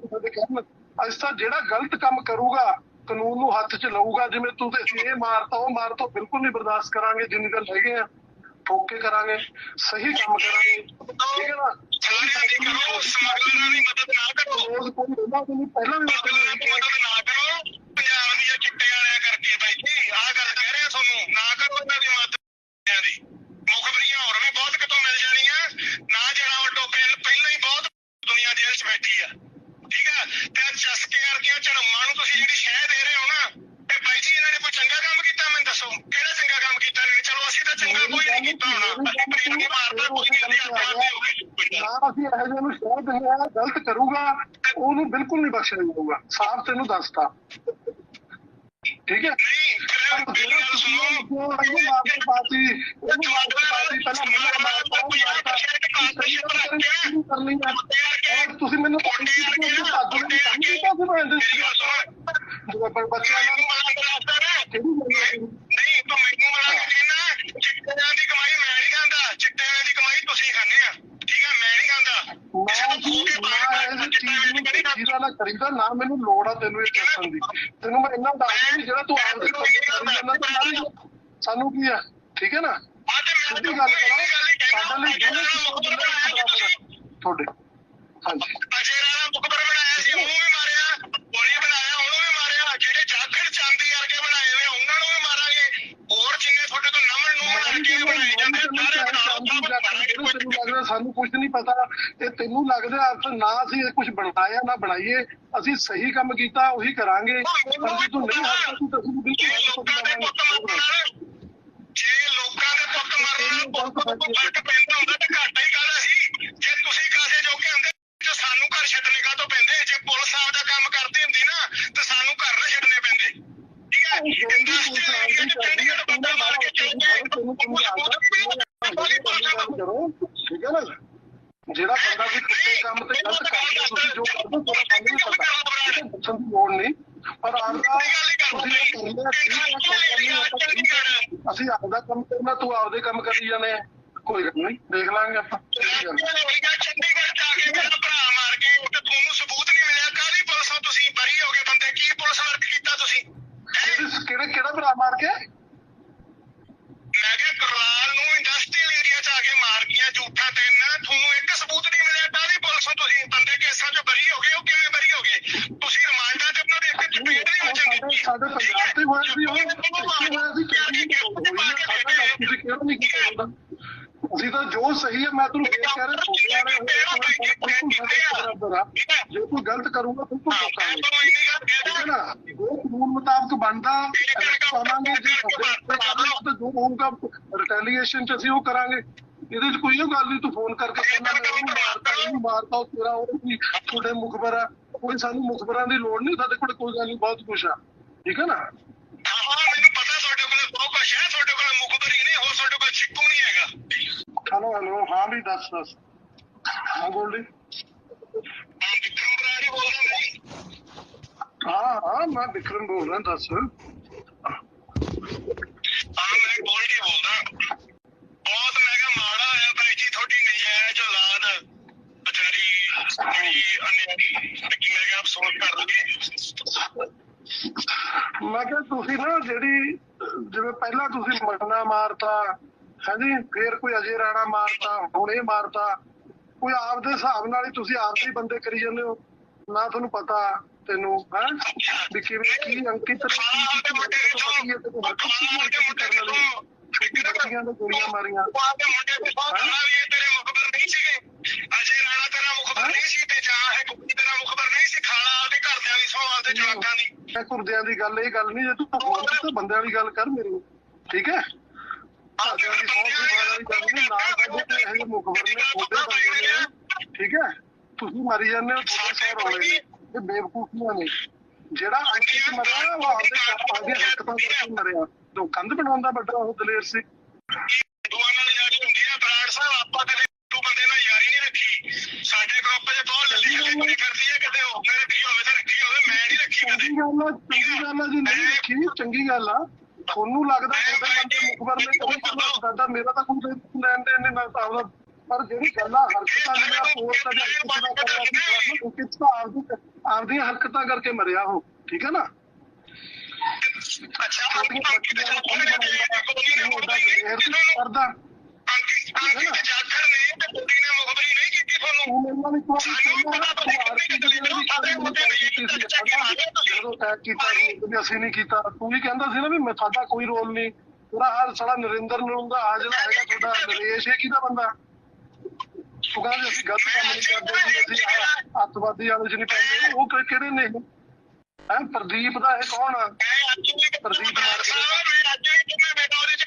ਤੁਹਾਡੇ ਕਰਨ ਅੱਜ ਤਾਂ ਜਿਹੜਾ ਗਲਤ ਕੰਮ ਕਰੂਗਾ ਕਾਨੂੰਨ ਨੂੰ ਹੱਥ 'ਚ ਲਊਗਾ ਜਿਵੇਂ ਤੂੰ ਤੇ ਇਹ ਮਾਰਤਾ ਉਹ ਮਾਰਤਾ ਬਿਲਕੁਲ ਨਹੀਂ ਬਰਦਾਸ਼ਤ ਕਰਾਂਗੇ ਜਿੰਨੀ ਗੱਲ ਹੈਗੇ ਆ। ਠੋਕ ਕੇ ਕਰਾਂਗੇ ਸਹੀ ਕੰਮ ਕਰਾਂਗੇ ਠੀਕ ਹੈ ਨਾ? ਸਾਰਿਆਂ ਦੀ ਕਰੋ ਸਮਗਲਰਾਂ ਦੀ ਮਦਦ ਨਾ ਕਰੋ ਰੋਜ਼ ਕੋਈ ਰਹਿੰਦਾ ਨਹੀਂ ਪਹਿਲਾਂ ਵੀ ਮਦਦ ਨਾ ਕਰੋ ਪੰਜਾਬ ਦੀਆਂ ਚਿੱਟੇ ਵਾਲਿਆਂ ਕਰਕੇ ਬਾਈ ਜੀ ਆਹ ਗੱਲ ਕਹਿ ਰਿਹਾ ਤੁਹਾਨੂੰ ਨਾ ਕਰੋ ਉਹਨਾਂ ਦੀ ਮਦਦ ਦੀ। ਮੁਖਬਰੀਆਂ ਹੋਰ ਵੀ ਬਹੁਤ ਕਿਤੋਂ ਮਿਲ ਜਾਣੀਆਂ। ਨਾ ਜਿਹੜਾ ਵੱਡੋ ਪਹਿਲਾਂ ਹੀ ਬਹੁਤ ਦੁਨੀਆ ਜੇਲ੍ਹ 'ਚ ਬੈਠੀ ਆ। ਠੀਕ ਆ? ਤੇ ਆਹ ਚਸਕੇ ਵਰਗੀਆਂ ਝੜਮਾਂ ਨੂੰ ਤੁਸੀਂ ਜਿਹੜੀ ਸ਼ਹਿ ਦੇ ਰਹੇ ਹੋ ਨਾ ਤੇ ਬਾਈ ਜੀ ਇਹਨਾਂ ਨੇ ਕੋਈ ਚੰਗਾ ਕੰਮ ਕੀਤਾ ਮੈਨੂੰ ਦੱਸੋ ਕਿਹੜਾ ਚੰਗਾ ਕੰਮ ਕੀਤਾ ਇਹਨਾਂ ਨੇ ਚਲੋ ਅਸੀਂ ਤਾਂ ਚੰਗਾ ਕੋਈ ਨਹੀਂ ਕੀਤਾ ਹੋਣਾ ਅਸੀਂ ਪ੍ਰੀਤ ਨਹੀਂ ਮਾਰਦਾ ਕੋਈ ਨਹੀਂ ਅਸੀਂ ਆਪਣੇ ਆਪ ਹੀ ਹੋ ਗਏ ਨਾ ਅਸੀਂ ਇਹੋ ਜਿਹੇ ਨੂੰ ਸ਼ਹਿਰ ਦਿੰਦੇ ਆ ਗਲਤ ਕਰੂਗਾ ਉਹਨੂੰ ਬਿਲਕੁਲ ਨਹੀਂ ਬਖਸ਼ਿਆ ਜਾਊਗਾ ਸਾਫ਼ ਤੈਨੂੰ ਦੱਸਤਾ। ਠੀਕ ਹੈ? ਤੁਸੀਂ ਮੈਨੂੰ ਬੱਚਿਆਂ ਨੂੰ। ਨਹੀਂ ਤੂੰ ਮੈਨੂੰ ਮਲਾ ਕੇ ਚਿੱਟਿਆਂ ਦੀ ਕਮਾਈ ਮੈਂ ਨਹੀਂ ਖਾਂਦਾ। ਚਿੱਟਿਆਂ ਦੀ ਕਮਾਈ ਤੁਸੀਂ ਖਾਂਦੇ ਆ। ਠੀਕ ਆ ਮੈਂ ਨਹੀਂ ਖਾਂਦਾ ਕਿਸੇ ਨਾ ਨੂੰ ਜੀ ਖੋ ਕੇ ਨਾ ਪਾਇਆ ਇਹ ਚਿੱਟਾ ਚੀਜ਼ ਵਿੱਚ ਨੂੰ ਚੀਜ਼ਾਂ ਕਰੀਦਾ ਨਾ ਮੈਨੂੰ ਲੋੜ ਆ ਤੈਨੂੰ ਇਹ ਦੱਸਣ ਦੀ। ਤੈਨੂੰ ਮੈਂ ਇੰਨਾ ਦੱਸ ਦਿੰਦੀ ਜਿਹੜਾ ਤੂੰ ਆਪ ਦੇ ਕੰਮ ਕਰੀ ਜਾਂਦਾ ਤਾਂ ਮਾਰੀ। ਸਾਨੂੰ ਕੀ ਆ? ਠੀਕ ਹੈ ਨਾ? ਅੱਜ ਮੈਂ ਸਿੱਧੀ ਗੱਲ ਕਰੋ। ਸਾਡੇ ਲਈ ਅਜੇ ਦੋਵੇਂ ਰਾਣਾ ਮੁਖਬਰ ਬਣਾਇਆ ਜੀ ਤੁਸੀਂ ਤੁਹਾਡੇ ਹਾਂਜੀ ਅਜੇ ਰਾਣਾ ਮੁਖਬਰ ਬਣਾਇਆ ਸੀ ਉਹਨੂੰ ਵੀ ਮਾਰਿਆ ਗੋਲੀ ਬਣਾਇਆ ਉਹਨੂੰ ਵੀ ਮਾਰਿਆ ਜਿਹੜੇ ਜਾਖੜ ਚਾਂਦੀ ਵਰਗੇ ਬਣਾਏ ਹੋਏ ਆ, ਉਹਨਾਂ ਨੂੰ ਵੀ ਮਾਰਾਂਗੇ ਹੋਰ ਜਿੰਨੇ ਤੁਹਾਡੇ ਤੋਂ ਨਮਨ ਨੂੰ ਲੜਕੇ ਬਣਾਏ ਜਾਂਦੇ ਆ, ਸਾਰੇ ਬਣਾਓ ਸਭ ਨੂੰ ਮਾਰਾਂਗੇ ਕੋਈ ਤੈਨੂੰ ਲੱਗਦਾ ਸਾਨੂੰ ਕੁਝ ਨਹੀਂ ਪਤਾ ਇਹ ਤੈਨੂੰ ਲੱਗਦਾ ਅਰਥ ਨਾ ਅਸੀਂ ਕੁਝ ਬਣਾਇਆ ਨਾ ਬਣਾਈਏ ਅਸੀਂ ਸਹੀ ਕੰਮ ਕੀਤਾ ਉਹੀ ਕਰਾਂਗੇ। ਪਰ ਜੇ ਤੂੰ ਨਹੀਂ ਹੱਸਦਾ ਤੂੰ ਤਾਂ ਅਸੀਂ ਜੇ ਬਿਲਕੁਲ ਲੋਕਾਂ ਦੇ ਪੁੱਤ ਮਰਨ ਨਾਲ ਜੇ ਲੋਕਾਂ ਦੇ ਪੁੱਤ ਮਰਨ ਪੁੱਤ ਕੋਈ ਫ਼ਰਕ ਪੈਂਦਾ ਹੁੰਦਾ ਤਾਂ ਘਾਟਾ ਹੀ ਕਾਹਦਾ ਸੀ ਜੇ ਤੁਸੀਂ ਕਾਸੇ ਜੋਗੇ ਹੁੰਦੇ ਤੇ ਸਾਨੂੰ ਘਰ ਛੱਡਣੇ ਕਾਹਤੋਂ ਪੈਂਦੇ ਜੇ ਪੁਲਿਸ ਆਪਦਾ ਕੰਮ ਕਰਦੀ ਹੁੰਦੀ ਨਾ ਤਾਂ ਸਾਨੂੰ ਘਰ ਨਾ ਛੱਡਣੇ ਪੈਂਦੇ ਠੀਕ ਹੈ ਇੰਡਸਟਰੀ ਏਰੀਆ ਚ ਚੰਡੀਗੜ੍ਹ ਬੰਦਾ ਮਾਰ ਕੇ ਚਲੇ ਕਰੋ ਠੀਕ ਹੈ ਨਾ ਜਿਹੜਾ ਬੰਦਾ ਵੀ ਕਿਸੇ ਕੰਮ ਤੇ ਗਲਤ ਕਰਦਾ ਤੁਸੀਂ ਜੋ ਕਰਦੇ ਹੋ ਤੁਹਾਨੂੰ ਨਹੀਂ ਪਤਾ ਪੁੱਛਣ ਦੀ ਲੋੜ ਨਹੀਂ ਪਰ ਆਪਦਾ ਤੁਸੀਂ ਇਹ ਕਰਨਾ ਠੀਕ ਹੈ ਕੋਈ ਗੱਲ ਨਹੀਂ ਆਪਾਂ ਠੀਕ ਹੈ। ਅਸੀਂ ਆਪਦਾ ਕੰਮ ਕਰਨਾ ਤੂੰ ਆਪਦੇ ਕੰਮ ਕਰੀ ਜਾਣੇ ਜੋ ਸਹੀ ਹੈ ਮੈਂ ਤੁਹਾਨੂੰ ਫੇਰ ਕਹਿ ਰਿਹਾ ਬਿਲਕੁਲ ਸਾਡੇ ਬਰਾਬਰ ਜੇ ਕੋਈ ਗਲਤ ਕਰੂਗਾ ਬਿਲਕੁਲ ਠੀਕ ਹੈ ਨਾ? ਜੋ ਕਾਨੂੰਨ ਮੁਤਾਬਕ ਬਣਦਾ ਪਾਵਾਂਗੇ ਜੇ ਸਾਡੇ ਉੱਤੇ ਕਰਨਾ ਤਾਂ ਜੋ ਹੋਊਗਾ ਰਿਟੈਲੀਏਸ਼ਨ ਚ ਅਸੀਂ ਉਹ ਕਰਾਂਗੇ। ਇਹਦੇ ਚ ਕੋਈ ਉਹ ਗੱਲ ਨਹੀਂ ਤੂੰ ਫੋਨ ਕਰਕੇ ਕਹਿੰਦਾ ਮੈਂ ਉਹਨੂੰ ਮਾਰਤਾ ਇਹਨੂੰ ਮਾਰਤਾ ਉਹ ਤੇਰਾ ਉਹ ਵੀ ਤੁਹਾਡੇ ਮੁਖਬਰ ਆ। ਕੋਈ ਸਾਨੂੰ ਮੁਖਬਰਾਂ ਦੀ ਲੋੜ ਨਹੀਂ ਸਾਡੇ ਕੋਲ ਕੋਈ ਗੱਲ ਨਹੀਂ ਬਹੁਤ ਕੁਛ ਆ। ਠੀਕ ਹੈ ਨਾ ਹਾਂ ਮੈਨੂੰ ਪਤਾ ਤੁਹਾਡੇ ਕੋਲ ਬਹੁਤ ਕੁਛ ਹੈ ਤੁਹਾਡੇ ਕੋਲ ਮੁਖਬਰੀ ਨਹੀਂ ਹੋਰ ਤੁਹਾਡੇ ਕੋਲ ਚਿੱਕੂ ਨਹੀਂ ਹੈਗਾ ਹਲੋ ਹਲੋ ਹਾਂ ਵੀ ਦੱਸ ਦੱਸ। ਹਾਂ ਗੋਲਡੀ ਹਾਂ ਵਿਕਰਮ ਬਰਾੜੀ ਬੋਲਦਾ ਨਹੀਂ ਹਾਂ ਹਾਂ ਮੈਂ ਵਿਕਰਮ ਬੋਲ ਰਿਹਾ ਦੱਸ। ਹਾਂ ਮੈਂ ਗੋਲਡੀ ਬੋਲਦਾ ਬਹੁਤ ਮੈਂ ਕਿਹਾ ਮਾੜਾ ਹੋਇਆ ਬਾਈ ਜੀ ਤੁਹਾਡੀ ਨਜਾਇਜ਼ ਔਲਾਦ। ਵਿਚਾਰੀ ਜਿਹੜੀ ਅਨਿਆਰੀ ਲੱਗੀ ਮੈਂ ਕਿਹਾ ਅਫਸੋਸ ਕਰ ਲਗੇ ਮੈਂ ਕਿਹਾ ਤੁਸੀਂ ਨਾ ਜਿਹੜੀ ਜਿਵੇਂ ਪਹਿਲਾਂ ਤੁਸੀਂ ਮਟਨਾ ਮਾਰਤਾ ਹਾਂਜੀ ਫੇਰ ਕੋਈ ਅਜੇ ਰਾਣਾ ਮਾਰਤਾ ਹੁਣ ਇਹ ਮਾਰਤਾ। ਕੋਈ ਆਪਦੇ ਹਿਸਾਬ ਨਾਲ ਹੀ ਤੁਸੀਂ ਆਪਦੇ ਹੀ ਬੰਦੇ ਕਰੀ ਜਾਂਦੇ ਹੋ। ਨਾ ਤੁਹਾਨੂੰ ਪਤਾ ਤੈਨੂੰ ਹੈ? ਵੀ ਕਿਵੇਂ ਕੀ ਅੰਕਿਤ ਨੇ ਕੀ ਕੀਤੀ ਤੇ ਪਤੀ ਹੈ ਤੇ ਕੋਈ ਹਰਕਤ ਕੀ ਹਰਕਤ ਕਰਨ ਵਾਲੀ ਬੱਚੀਆਂ ਦੇ ਗੋਲੀਆਂ ਮਾਰੀਆਂ। ਤੇਰੇ ਮੁਖਬਰ ਨਹੀਂ ਸੀਗੇ। ਅਜੇ ਰਾਣਾ ਤੇਰਾ ਮੁਖਬਰ ਨਹੀਂ ਸੀ ਤੇ ਜਾਂ ਹੈ ਕੁੜੀ ਤੇਰਾ ਮੁਖਬਰ ਨਹੀਂ ਸੀ ਖਾਲਾ ਆਪਦੇ ਘਰਦਿਆਂ ਦੀ ਸੌ ਆਪਦੇ ਜਵਾਕਾਂ ਦੀ। ਮੈਂ ਕੁਰਦਿਆਂ ਦੀ ਗੱਲ ਇਹ ਗੱਲ ਨਹੀਂ ਜੇ ਤੂੰ ਕੀਤਾ ਬੰਦਿਆਂ ਦੀ ਗੱਲ ਕਰ ਮੇਰੇ। ਠੀਕ ਹੈ? ਘਰਦਿਆਂ ਦੀ ਸੌ ਦੀ ਵਾਲੀ ਗੱਲ ਨਹੀਂ ਨਾ ਸਾਡੇ ਤੇ ਇਹ ਜਿਹੇ ਮੁਖਬਰ ਨੇ ਤੁਹਾਡੇ ਬੰਦੇ ਨੇ। ਠੀਕ ਹੈ? ਤੁਸੀਂ ਮਰੀ ਜਾਂਦੇ ਹੋ ਤੁਹਾਡੇ ਸੌ ਰੋਲੇ ਨੇ ਇਹ ਬੇਵਕੂਫੀਆਂ ਨੇ। ਜਿਹੜਾ ਅੰਕਿਤ ਮਰਿਆ ਉਹ ਆਪਦੇ ਕੰਮ ਆਪਦੀਆਂ ਹਰਕਤਾਂ ਕਰਕੇ ਮਰਿਆ। ਜੋ ਕੰਧ ਬਣਾਉਂਦਾ ਵੱਡਾ ਉਹ ਦਲੇਰ ਸੀ। ਹਿੰਦੂਆਂ ਨਾਲ ਯਾਰੀ ਹੁੰਦੀ ਹੈ ਬਰਾੜ ਸਾਹਿਬ ਆਪਾਂ ਕਦੇ ਹਿੰਦੂ ਬੰਦੇ ਨਾਲ ਯਾਰੀ ਨਹੀਂ ਰੱਖੀ। ਸਾਡੇ ਗਰੁੱਪ 'ਚ ਬਹੁਤ ਲੱਲੀ ਗੱਲੀ ਕੁੜੀ ਫਿਰਦੀ ਹੈ ਕਿਤੇ ਉਹਨੇ ਰੱਖੀ ਹੋਵੇ ਤਾਂ ਰੱਖੀ ਹੋਵੇ ਮੈਂ ਨਹੀਂ ਰੱਖੀ ਕਦੇ। ਚੰਗੀ ਗੱਲ ਆ ਚੰਗੀ ਗੱਲ ਆ ਜੀ ਨਹੀਂ ਰੱਖੀ ਚੰਗੀ ਗੱਲ ਆ। ਤੁਹਾਨੂੰ ਲੱਗਦਾ ਤੁਹਾਡੇ ਬੰਦੇ ਮੁਖਬਰ ਨੇ ਕਦੇ ਕਰਨਾ ਦਾਦਾ ਮੇਰਾ ਤਾਂ ਕੋਈ ਲੈਣ ਦੇਣ ਨਹੀਂ ਮੈਂ ਤਾਂ ਆਪਦਾ ਪਰ ਜਿਹੜੀ ਗੱਲਾਂ ਹਰਕਤਾਂ ਜਿਹੜੀਆਂ ਪੋਸਟ ਤੇ ਕਿਸੇ ਦਾ ਕਰਿਆ ਸੀ ਉਹ ਕਿਸ ਆਪਦੀ ਆਪਦੀਆਂ ਹਰਕਤਾਂ ਕਰਕੇ ਮਰਿਆ ਉਹ ਠੀਕ ਹੈ ਨਾ? ਅੱਛਾ ਬੱਚੀਆਂ ਨੂੰ? ਤੇ ਕੁੜੀ ਨੇ ਮੁਖਬਰੀ ਨਹੀਂ ਕੀਤੀ ਤੁਹਾਨੂੰ? ਨਾਲ ਇੱਕ ਵਾਰ ਹੋ, ਦੀ। ਜਦੋਂ ਤੈਅ ਕੀਤਾ ਸੀ ਅਸੀਂ ਨਹੀਂ ਕੀਤਾ ਤੂੰ ਵੀ ਕਹਿੰਦਾ ਸੀ ਨਾ ਵੀ ਮੈਂ ਸਾਡਾ ਕੋਈ ਰੋਲ ਨਹੀਂ। ਹਾਲ ਸਾਲਾ ਨਰਿੰਦਰ ਨੂੰ ਦਾ ਆ ਜਿਹੜਾ ਹੈਗਾ ਤੁਹਾਡਾ ਨਰੇਸ਼ ਹੈ ਕਿਹਦਾ ਬੰਦਾ? ਤੂੰ ਕਹਿੰਦਾ ਅਸੀਂ ਗਲਤ ਕੰਮ ਨਹੀਂ ਕਰਦੇ ਸੀ ਅਸੀਂ ਆਹ ਅੱਤਵਾਦੀ ਵਾਲੇ ਚ ਨਹੀਂ ਪੈਂਦੇ ਉਹ ਕਿ- ਕਿਹੜੇ ਨੇ? ਹੈ ਪ੍ਰਦੀਪ ਦਾ ਇਹ ਕੌਣ ਆ? ਮੈਂ ਅੱਜ ਵੀ ਪ੍ਰਦੀਪ ਮਾਰ ਕੇ- ਸਾਹਿਬ ਮੈਂ ਅੱਜ ਵੀ ਕਿੰਨਾ ਬੇਟਾ ਉਹਦੇ ਚ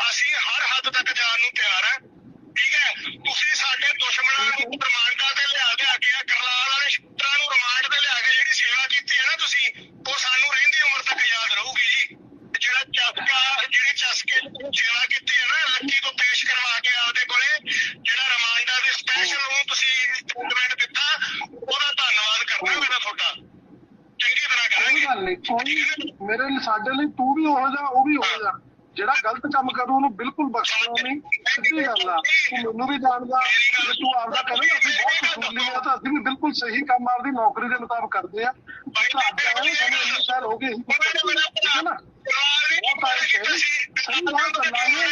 ਅਸੀਂ ਹਰ ਹੱਦ ਤੱਕ ਜਾਣ ਨੂੰ ਤਿਆਰ ਆ ਠੀਕ ਹੈ? ਤੁਸੀਂ ਸਾਡੇ ਦੁਸ਼ਮਣਾਂ ਨੂੰ ਰਿਮਾਂਡਾਂ ਤੇ ਲਿਆ ਲਿਆ ਕੇ ਆਹ ਕਰਲਾਲ ਵਾਲੇ ਸ਼ੂਟਰਾਂ ਨੂੰ ਰਿਮਾਂਡ ਤੇ ਲਿਆ ਕੇ ਜਿਹੜੀ ਸੇਵਾ ਕੀਤੀ ਹੈ ਨਾ ਤੁਸੀਂ ਉਹ ਸਾਨੂੰ ਰਹਿੰਦੀ ਉਮਰ ਤੱਕ ਯਾਦ ਰਹੂਗੀ ਜੀ। ਜਿਹੜਾ ਚਸਕਾ ਜਿਹੜੇ ਚਸਕੇ ਸੇਵਾ ਕੀਤੀ ਹੈ ਨਾ ਲੱਕੀ ਤੋਂ ਪੇਸ਼ ਕਰਵਾ ਕੇ ਆਪਦੇ ਕੋਲੇ ਜਿਹੜਾ ਰਿਮਾਂਡਾਂ ਦੇ ਸਪੈਸ਼ਲ ਨੂੰ ਤੁਸੀਂ ਸਟੇਟਮੈਂਟ ਦਿੱਤਾ ਉਹਦਾ ਧੰਨਵਾਦ ਕਰਦਾ ਮੇਰਾ ਤੁਹਾਡਾ। ਚੰਗੀ ਤਰ੍ਹਾਂ ਕੋਈ ਕਰਾਂਗੇ ਗੱਲ ਨਹੀਂ ਕੋਈ ਮੇਰੇ ਸਾਡੇ ਲਈ ਤੂੰ ਵੀ ਹੋ ਜਾ ਉਹ ਵੀ ਹੋ ਜਾ। ਜਿਹੜਾ ਗਲਤ ਕੰਮ ਕਰੂ ਉਹਨੂੰ ਬਿਲਕੁਲ ਬਖਸ਼ਣਾ ਨਹੀਂ। ਸਿੱਧੀ ਗੱਲ ਆ ਤੂੰ ਮੈਨੂੰ ਵੀ ਜਾਣਦਾ ਤੂੰ ਆਪਦਾ ਕਰੇ ਅਸੀਂ ਬਹੁਤ ਕਸੂਲੀ ਆ, ਤਾਂ ਅਸੀਂ ਵੀ ਬਿਲਕੁਲ ਸਹੀ ਕੰਮ ਆਪਦੀ ਨੌਕਰੀ ਦੇ ਮੁਤਾਬਕ ਕਰਦੇ ਆ। ਤਾਂ ਅੱਜ ਆਏ ਸਾਨੂੰ ਇੰਨੇ ਸਾਲ ਹੋ ਗਏ ਠੀਕ ਹੈ ਨਾ? ਬਹੁਤ ਆਏ ਸੀ ਸਹੀ ਰਾਹ ਚੱਲਾਂਗੇ,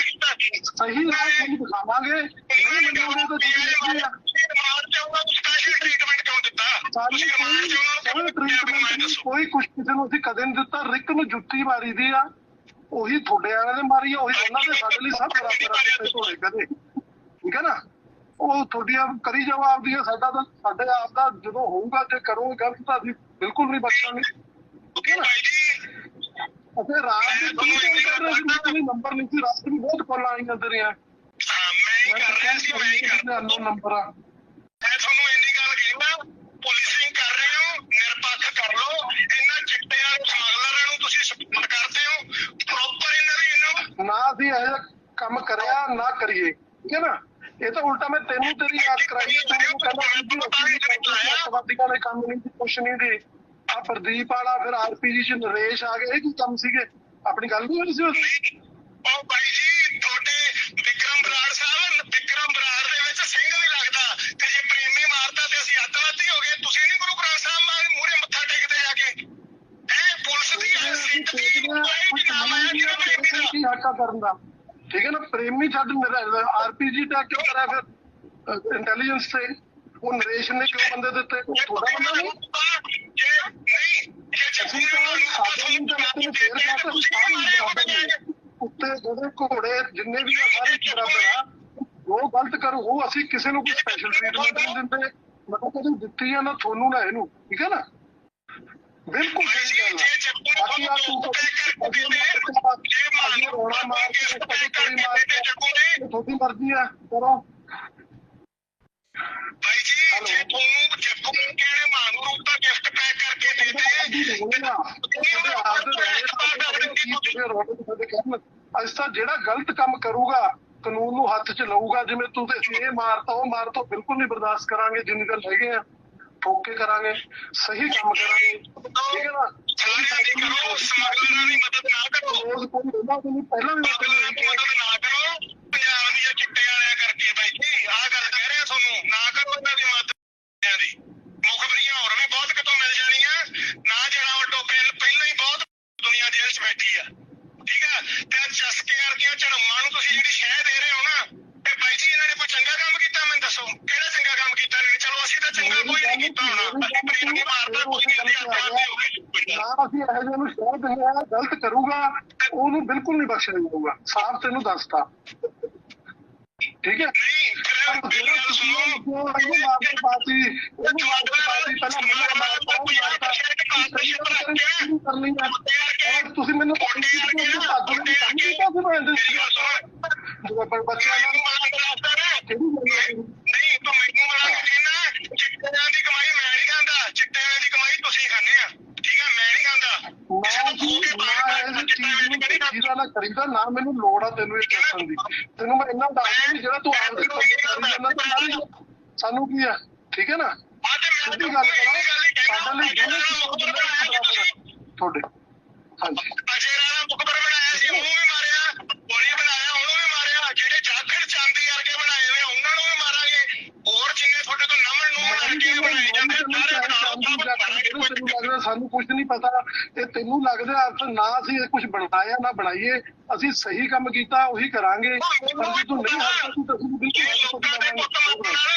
ਸਹੀ ਰਾਹ ਤੁਹਾਨੂੰ ਦਿਖਾਵਾਂਗੇ। ਨਹੀਂ ਮੰਨੋਗੇ ਤਾਂ ਤੁਸੀਂ ਆ? ਸਾਨੂੰ ਕੋਈ ਕੋਈ ਟ੍ਰੀਟਮੈਂਟ ਨਹੀਂ, ਕੋਈ ਕੁਛ ਕਿਸੇ ਨੂੰ ਅਸੀਂ ਕਦੇ ਨਹੀਂ ਦਿੱਤਾ। ਰਿਕ ਨੂੰ ਜੁੱਤੀ ਮਾਰੀ ਦੀ ਆ। ਉਹੀ ਤੁਹਾਡੇ ਵਾਲਿਆਂ ਨੇ ਮਾਰੀ ਆ ਉਹੀ ਉਹਨਾਂ ਦੇ ਸਾਡੇ ਲਈ ਸਭ ਬਰਾਬਰ ਆ ਕਿਤੇ ਧੋਲੇ ਕਦੇ। ਠੀਕ ਹੈ ਨਾ? ਉਹ ਤੁਹਾਡੀਆਂ ਕਰੀ ਜਾਓ ਆਪਦੀਆਂ ਸਾਡਾ ਤਾਂ ਸਾਡੇ ਆਪ ਦਾ ਜਦੋਂ ਹੋਊਗਾ ਜੇ ਕਰੋਗੇ ਗਲਤ ਤਾਂ ਅਸੀਂ ਬਿਲਕੁਲ ਨਹੀਂ ਬਖਸ਼ਾਂਗੇ ਠੀਕ ਹੈ ਨਾ? ਅਤੇ ਰਾਤ ਦੇ ਤੋਂ ਕਰ ਰਹੇ ਸੀ ਕੋਈ ਨੰਬਰ ਨਹੀਂ ਸੀ ਰਾਤ ਨੂੰ ਬਹੁਤ ਕਾਲਾਂ ਆਈਆਂ ਤੇਰੀਆਂ। ਮੈਂ ਤਾਂ ਕਹਿ ਰਿਹਾ ਸੀ ਨੰਬਰ ਆ। ਮੈਂ ਤੁਹਾਨੂੰ ਇੰਨੀ ਗੱਲ ਕਹਿੰਦਾ ਪੁਲਿਸਿੰਗ ਕਰ ਰਹੇ ਹੋ ਨਿਰਪੱਖ ਕਰ ਲਓ ਇਹਨਾਂ ਚਿੱਟਿਆਂ ਸਮਗਲਰਾਂ ਨੂੰ ਤੁਸੀਂ ਸਪੋਰਟ ਕਰਦੇ ਨਾ ਅਸੀਂ ਇਹ ਜਿਹਾ ਕੰਮ ਕਰਿਆ ਨਾ ਕਰੀਏ। ਠੀਕ ਹੈ ਨਾ? ਇਹ ਤਾਂ ਉਲਟਾ ਮੈਂ ਤੈਨੂੰ ਤੇਰੀ ਯਾਦ ਕਰਾਈ ਹੈ ਤੂੰ ਮੈਨੂੰ ਕਹਿੰਦਾ ਸੀ ਸੀ ਅੱਤਵਾਦੀਆਂ ਦੇ ਕੰਮ ਨਹੀਂ ਸੀ ਕੁਛ ਨਹੀਂ ਦੀ ਆ ਪ੍ਰਦੀਪ ਵਾਲਾ ਫਿਰ ਆਰਪੀਜੀ ਚ ਨਰੇਸ਼ ਆ ਗਏ ਇਹ ਕੀ ਕੰਮ ਸੀਗੇ? ਆਪਣੀ ਗੱਲ ਨਹੀਂ ਹੋਈ ਸੀ ਉਹ ਬਾਈ ਪ੍ਰੇਮੀ ਕਰਨ ਦਾ। ਠੀਕ ਹੈ ਨਾ, ਪ੍ਰੇਮੀ ਛੱਡ ਮੇਰਾ ਆਰਪੀਜੀ ਦਾ ਕਿਉਂ ਕਰਿਆ ਫਿਰ? ਇੰਟੈਲੀਜੈਂਸ ਤੇ। ਉਹ ਨਰੇਸ਼ ਨੇ ਕਿਉਂ ਬੰਦੇ ਦਿੱਤੇ? ਉਹ ਥੋੜਾ ਬੰਦਾ ਨਹੀਂ। ਅਸੀਂ ਤਾਂ ਸਾਡੇ ਨੂੰ ਤਾਂ ਫੇਰ ਕਹਤਾ ਸਾਰੇ ਬਰਾਬਰ ਨੇ ਉੱਤੇ ਜਿਹੜੇ ਘੋੜੇ, ਜਿੰਨੇ ਵੀ ਆ, ਸਾਰੇ ਬਰਾਬਰ ਆ। ਉਹ ਗਲਤ ਕਰੂ, ਉਹ ਅਸੀਂ ਕਿਸੇ ਨੂੰ ਕੋਈ ਸਪੈਸ਼ਲ ਟ੍ਰੀਟਮੈਂਟ ਨਹੀਂ ਦਿੰਦੇ। ਮਤਲਬ ਕਦੇ ਦਿੱਤੀ ਆ ਨਾ, ਤੁਹਾਨੂੰ ਨਾ ਇਹਨੂੰ। ਠੀਕ ਹੈ ਨਾ? ਬਿਲਕੁਲ ਸਹੀ ਗੱਲ ਆ। ਬਾਕੀ ਆ ਤੂੰ ਕਦੀ ਕਦੀ ਰੋਣਾ ਮਾਰ ਕੇ ਕਦੀ ਕੋਈ ਮਾਰ ਕੇ ਇਹ ਤੁਹਾਡੀ ਮਰਜ਼ੀ ਆ ਕਰੋ। ਭਾਈ ਜੀ ਜੇ ਤੁਹਾਨੂੰ ਜੱਗੂ ਕਿਹੜੇ ਮਾਨ ਰੂਪ ਦਾ ਗਿਫਟ ਪੈਕ ਕਰਕੇ ਦੇ ਦੇ। ਅੱਜ ਤਾਂ ਜਿਹੜਾ ਗਲਤ ਕੰਮ ਕਰੂਗਾ ਕਾਨੂੰਨ ਨੂੰ ਹੱਥ 'ਚ ਲਊਗਾ ਜਿਵੇਂ ਤੂੰ ਤੇ ਇਹ ਮਾਰਤਾ ਉਹ ਮਾਰਤਾ ਬਿਲਕੁਲ ਨਹੀਂ ਬਰਦਾਸ਼ਤ ਕਰਾਂਗੇ ਜਿੰਨੀ ਗੱਲ ਹੈਗੇ ਆ। ਠੋਕ ਕੇ ਕਰਾਂਗੇ ਸਹੀ ਕੰਮ ਕਰਾਂਗੇ। ਠੀਕ ਹੈ ਨਾ? ਸਾਰਿਆਂ ਦੀ ਕਰੋ ਸਮਗਲਰਾਂ ਦੀ ਮਦਦ ਨਾ ਕਰੋ। ਰੋਜ਼ ਕੋਈ ਉਹਨਾਂ ਨੂੰ ਪਹਿਲਾਂ ਵੀ ਮੈਂ ਤੈਨੂੰ ਸਮਗਲਰਾਂ ਇਹ ਦੀ ਕਿਹਾ ਮਦਦ ਨਾ ਕਰੋ ਪੰਜਾਬ ਦੀਆਂ ਚਿੱਟੇ ਵਾਲਿਆਂ ਕਰਕੇ ਬਾਈ ਜੀ ਆਹ ਗੱਲ ਕਹਿ ਰਿਹਾ ਤੁਹਾਨੂੰ ਨਾ ਕਰੋ ਇਹਨਾਂ ਦੀ ਮਦਦ ਚਿੱਟਿਆਂ ਦੀ ਮੁਖਬਰੀਆਂ ਹੋਰ ਵੀ ਬਹੁਤ ਕਿਤੋਂ ਮਿਲ ਜਾਣੀਆਂ ਨਾ ਜਿਹੜਾ ਉਹ ਟੋਪੇ ਪਹਿਲਾਂ ਹੀ ਬਹੁਤ ਦੁਨੀਆ ਜੇਲ੍ਹ 'ਚ ਬੈਠੀ ਆ ਠੀਕ ਆ ਤੇ ਆਹ ਚਸਕੇ ਵਰਗੀਆਂ ਝੜਮਾਂ ਨੂੰ ਤੁਸੀਂ ਜਿਹੜੀ ਸ਼ਹਿ ਦੇ ਰਹੇ ਹੋ ਨਾ ਇਹ ਬਾਈ ਜੀ ਇਹਨਾਂ ਨੇ ਕੋਈ ਚੰਗਾ ਕੰਮ ਕੀਤਾ ਮੈਨੂੰ ਦੱਸੋ ਕਿਹੜਾ ਚੰਗਾ ਕੰਮ ਕੀਤਾ ਨਹੀਂ ਚਲੋ ਅਸੀਂ ਤਾਂ ਚੰਗਾ ਕੋਈ ਨਹੀਂ ਕੀਤਾ ਹੋਣਾ ਅਸੀਂ ਪ੍ਰੇਮ ਨਹੀਂ ਮਾਰਦਾ ਕੋਈ ਕਹਿੰਦੇ ਆਤਮਾਦੀ ਹੋ ਗਈ ਕੋਈ ਨਾ ਨਾ ਅਸੀਂ ਇਹੋ ਜਿਹੇ ਨੂੰ ਸ਼ਹਿ ਦਿੰਦੇ ਆ ਗਲਤ ਕਰੂਗਾ ਉਹਨੂੰ ਬਿਲਕੁਲ ਨਹੀਂ ਬਖਸ਼ਿਆ ਜਾਊਗਾ। ਸਾਫ਼ ਤੈਨੂੰ ਦੱਸਤਾ। ਠੀਕ ਹੈ? ਤੁਸੀਂ ਮੈਨੂੰ ਮਾਰਦਾ ਉਹ ਮਾਰਦਾ ਸ਼ੁਰੂ ਕਰ ਲਈ ਔਰ ਤੁਸੀਂ ਮੈਨੂੰ ਭੱਜ ਨਹੀਂ ਕੰਮ ਕੀਤਾ ਸੀ ਮੈਂ ਮੇਰੀ ਗੱਲ ਸੁਣ ਜਦੋਂ ਬੱਚਿਆਂ ਮੈਨੂੰ ਨੂੰ ਮਲਾ ਕਰਾਤਾ ਨਾ ਕਿਹੜੀ ਗੱਲ ਨਹੀਂ ਤੂੰ ਮੈਨੂੰ ਮਲਾ ਕੇ ਕਹਿਣਾ ਚਿੱਟਿਆਂ ਦੀ ਕਮਾਈ ਮੈਂ ਨਹੀਂ ਖਾਂਦਾ ਚਿੱਟਿਆਂ ਦੀ ਕਮਾਈ ਤੁਸੀਂ ਖਾਂਦੇ ਆ ਠੀਕ ਆ ਮੈਂ ਨਹੀਂ ਖਾਂਦਾ ਕਿਸੇ ਮੈਂ ਨੂੰ ਖੋ ਜੀ ਕੇ ਮੈਂ ਪਾਣੀ ਇਹ ਚਿੱਟਿਆਂ ਚੀਜ਼ ਵਿੱਚ ਨੂੰ ਕਦੀ ਨਾ ਚੀਜ਼ਾਂ ਨਾ ਕਰੀਦਾ ਨਾ ਮੈਨੂੰ ਲੋੜ ਆ ਤੈਨੂੰ ਇਹ ਦੱਸਣ ਦੀ। ਤੈਨੂੰ ਮੈਂ ਇੰਨਾ ਦੱਸਦਾ ਵੀ ਜਿਹੜਾ ਤੂੰ ਆਪ ਦੇ ਕੰਮ ਕਰੀ ਜਾਂਦਾ ਤਾਂ ਮਾਰੀ। ਸਾਨੂੰ ਕੀ ਹੈ ਠੀਕ ਹੈ ਨਾ? ਆ ਸਿੱਧੀ ਗੱਲ ਕਰੋ। ਸਾਡਾ ਲਈ ਹੈ ਤੁਹਾਡੇ ਹਾਂਜੀ। ਅਜੇ ਰਾਣਾ ਬਣਾਇਆ ਸੀ ਉਹਨੂੰ ਵੀ ਮਾਰਿਆ ਗੋਲੀ ਬਣਾਇਆ ਉਹਨੂੰ ਵੀ ਮਾਰਿਆ। ਜਿਹੜੇ ਜਾਖੜ ਚਾਂਦੀ ਵਰਗੇ ਬਣਾਏ ਹੋਏ ਆ, ਉਹਨਾਂ ਨੂੰ ਵੀ ਮਾਰਾਂਗੇ। ਹੋਰ ਜਿੰਨੇ ਤੁਹਾਡੇ ਤੋਂ ਨਮਨ ਨੂੰ ਬਣਾ ਕੇ ਬਣਾਏ ਜਾਂਦੇ ਆ, ਸਾਰੇ ਮਾਰਾਂਗੇ ਕੋਈ ਤੈਨੂੰ ਲੱਗਦਾ ਸਾਨੂੰ ਕੁਝ ਨਹੀਂ ਪਤਾ ਇਹ ਤੈਨੂੰ ਲੱਗਦਾ ਅਰਥ ਨਾ ਅਸੀਂ ਕੁਝ ਬਣਾਇਆ ਨਾ ਬਣਾਈਏ ਅਸੀਂ ਸਹੀ ਕੰਮ ਕੀਤਾ ਉਹੀ ਕਰਾਂਗੇ। ਪਰ ਜੇ ਤੂੰ ਨਹੀਂ ਹੱਸਦਾ ਤੂੰ ਤਾਂ ਜੇ ਬਿਲਕੁਲ ਦੇ ਮਰਨ ਨਾਲ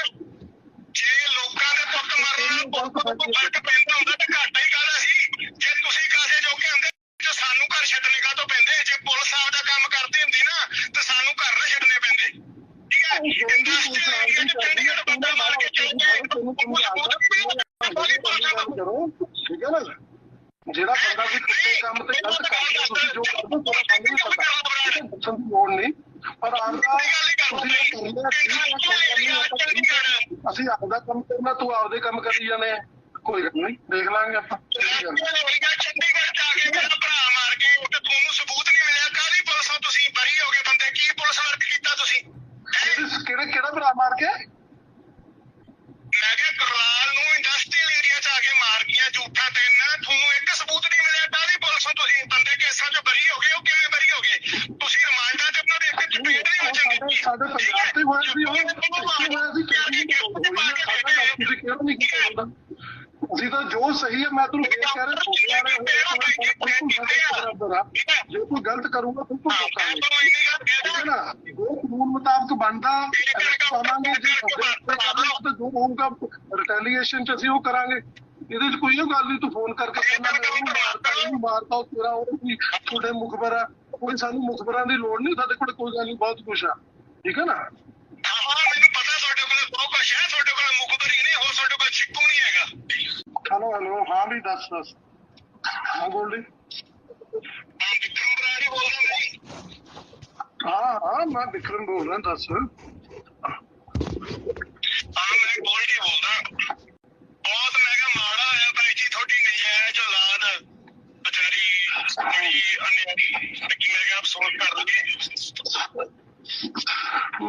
ਜੇ ਲੋਕਾਂ ਦੇ ਪੁੱਤ ਮਰਨ ਨੂੰ ਫ਼ਰਕ ਪੈਂਦਾ ਹੁੰਦਾ ਤਾਂ ਘਾਟਾ ਹੀ ਕਾਹਦਾ ਸੀ ਜੇ ਤੁਸੀਂ ਕਾਸੇ ਜੋਗੇ ਹੁੰਦੇ ਤੇ ਸਾਨੂੰ ਘਰ ਛੱਡਣੇ ਕਾਹਤੋਂ ਪੈਂਦੇ ਜੇ ਪੁਲਿਸ ਆਪਦਾ ਕੰਮ ਕਰਦੀ ਹੁੰਦੀ ਨਾ ਤੇ ਸਾਨੂੰ ਘਰ ਨਾ ਛੱਡਣੇ ਪੈਂਦੇ। ਠੀਕ ਹੈ? ਇੰਡਸਟਰੀ ਚੰਡੀਗੜ੍ਹ ਬੰਦਾ ਮਾਰ ਕੇ ਚਲੇ ਗਏ ਤੈਨੂੰ ਉਹ ਸਬੂਤ ਵੀ ਨਹੀਂ ਬੋਲੀ ਭਾਸ਼ਾ ਦਾ ਕਰੋ ਠੀਕ ਹੈ ਨਾ ਜਿਹੜਾ ਬੰਦਾ ਵੀ ਕਿਸੇ ਕੰਮ ਤੇ ਗਲਤ ਕਰਦਾ ਤੁਸੀਂ ਜੋ ਕਰਦੇ ਹੋ ਤੁਹਾਨੂੰ ਨਹੀਂ ਪਤਾ ਦੱਸਣ ਦੀ ਲੋੜ ਨਹੀਂ। ਪਰ ਆਪਦਾ ਤੁਸੀਂ ਇਹ ਕਰਨਾ ਠੀਕ। ਅਸੀਂ ਆਪਦਾ ਕੰਮ ਕਰਨਾ ਤੂੰ ਆਪਦੇ ਕੰਮ ਕਰੀ ਜਾਣੇ ਆ। ਕੋਈ ਗੱਲ ਨਹੀਂ ਦੇਖ ਲਾਂਗੇ ਆਪਾਂ। ਚੰਡੀਗੜ੍ਹ ਜਾ ਕੇ ਮੇਰਾ ਭਰਾ ਮਾਰ ਕੇ ਤੇ ਤੁਹਾਨੂੰ ਸਬੂਤ ਨਹੀਂ ਮਿਲਿਆ। ਕਾਹਦੀ ਪੁਲਿਸ ਤੁਸੀਂ? ਬਰੀ ਹੋ ਗਏ ਬੰਦੇ ਕੀ ਪੁਲਿਸ ਵਰਕ ਕੀਤਾ ਤੁਸੀਂ? ਕਿਹੜੇ ਕਿਹੜੇ ਭਰਾ ਮਾਰ ਕੇ? ਮੈਂ ਕਿਹਾ ਕਰਲਾਲ ਨੂੰ ਇੰਡਸਟਰੀਅਲ ਏਰੀਆ ਚ ਆ ਕੇ ਮਾਰ ਗਿਆ ਝੂਠਾ ਤਿੰਨ। ਤੁਹਾਨੂੰ ਇੱਕ ਸਬੂਤ ਨਹੀਂ ਮਿਲਿਆ ਕਾਹਦੀ ਪੁਲਿਸ ਤੋਂ ਤੁਸੀਂ ਬੰਦੇ ਕੇਸਾਂ ਚ ਬਰੀ ਹੋ ਗਏ ਉਹ ਕਿਵੇਂ ਬਰੀ ਹੋ ਗਏ ਤੁਸੀਂ ਰਿਮਾਂਡਾਂ ਤੇ ਉਹਨਾਂ ਦੇ ਇੱਕ ਚਪੇਟ ਨਹੀਂ ਸਾਡੇ ਵਜਣੀ ਸਾਡੇ ਪੰਜਾਬ ਤੇ ਹੋਇਆ ਸੀ ਉਹ ਇੱਥੇ ਹੋਇਆ ਸੀ ਸਾਡਾ ਤੁਸੀਂ ਕਿਉਂ ਨਹੀਂ ਕੀਤਾ ਹੁੰਦਾ ਅਸੀਂ ਤਾਂ ਜੋ ਸਹੀ ਹੈ ਮੈਂ ਤੁਹਾਨੂੰ ਫੇਰ ਕਹਿ ਰਿਹਾ ਤੁਹਾਡੇ ਵਾਲੇ ਬਰਾਬਰ ਆ ਜੇ ਕੋਈ ਗਲਤ ਕਰੂਗਾ ਬਿਲਕੁਲ ਹਾਂ ਮੈਂ ਰੋਕਾਂਗੇ ਤੁਹਾਨੂੰ ਇੰਨੀ ਗੱਲ ਕਹਿ ਠੀਕ ਹੈ ਦਾਂ ਨਾ ਜੋ ਕਾਨੂੰਨ ਮੁਤਾਬਕ ਇਹਦੇ ਚ ਕੋਈ ਉਹ ਗੱਲ ਨਹੀਂ ਤੂੰ ਫੋਨ ਕਰਕੇ ਕਹਿੰਦਾ ਮੈਂ ਉਹਨੂੰ ਮਾਰਤਾ ਇਹਨੂੰ ਮਾਰਤਾ ਉਹ ਤੇਰਾ ਉਹ ਵੀ ਤੁਹਾਡੇ ਮੁਖਬਰ ਆ ਕੋਈ ਸਾਨੂੰ ਮੁਖਬਰਾਂ ਦੀ ਲੋੜ ਨਹੀਂ ਸਾਡੇ ਕੋਲ ਕੋਈ ਗੱਲ ਨਹੀਂ ਬਹੁਤ ਕੁਛ ਆ। ਠੀਕ ਹੈ ਨਾ? ਹਾਂ ਮੈਨੂੰ ਪਤਾ ਤੁਹਾਡੇ ਕੋਲ ਬਹੁਤ ਕੁਛ ਹੈ ਤੁਹਾਡੇ ਕੋਲ ਮੁਖਬਰੀ ਨਹੀਂ ਹੋਰ ਤੁਹਾਡੇ ਕੋਲ ਚਿੱਕੂ ਨਹੀਂ ਹੈਗਾ। ਹਲੋ ਹਲੋ ਹਾਂ ਵੀ ਦੱਸ ਦੱਸ। ਹਾਂ ਗੋਲਡੀ ਹਾਂ ਵਿਕਰਮ ਬਰਾੜੀ ਬੋਲਦਾ ਨਹੀਂ ਹਾਂ ਹਾਂ ਮੈਂ ਵਿਕਰਮ ਬੋਲ ਰਿਹਾ ਦੱਸ। ਹਾਂ ਮੈਂ ਗੋਲਡੀ ਬੋਲਦਾ। ਬਹੁਤ ਮੈਂ ਕਿਹਾ ਮਾੜਾ ਹੋਇਆ ਬਾਈ ਜੀ ਤੁਹਾਡੀ ਨਜਾਇਜ਼ ਔਲਾਦ ਵਿਚਾਰੀ ਬੜੀ ਅਨਿਆਰੀ ਲੱਗੀ ਮੈਂ ਕਿਹਾ ਅਫਸੋਸ ਕਰ ਲਗੇ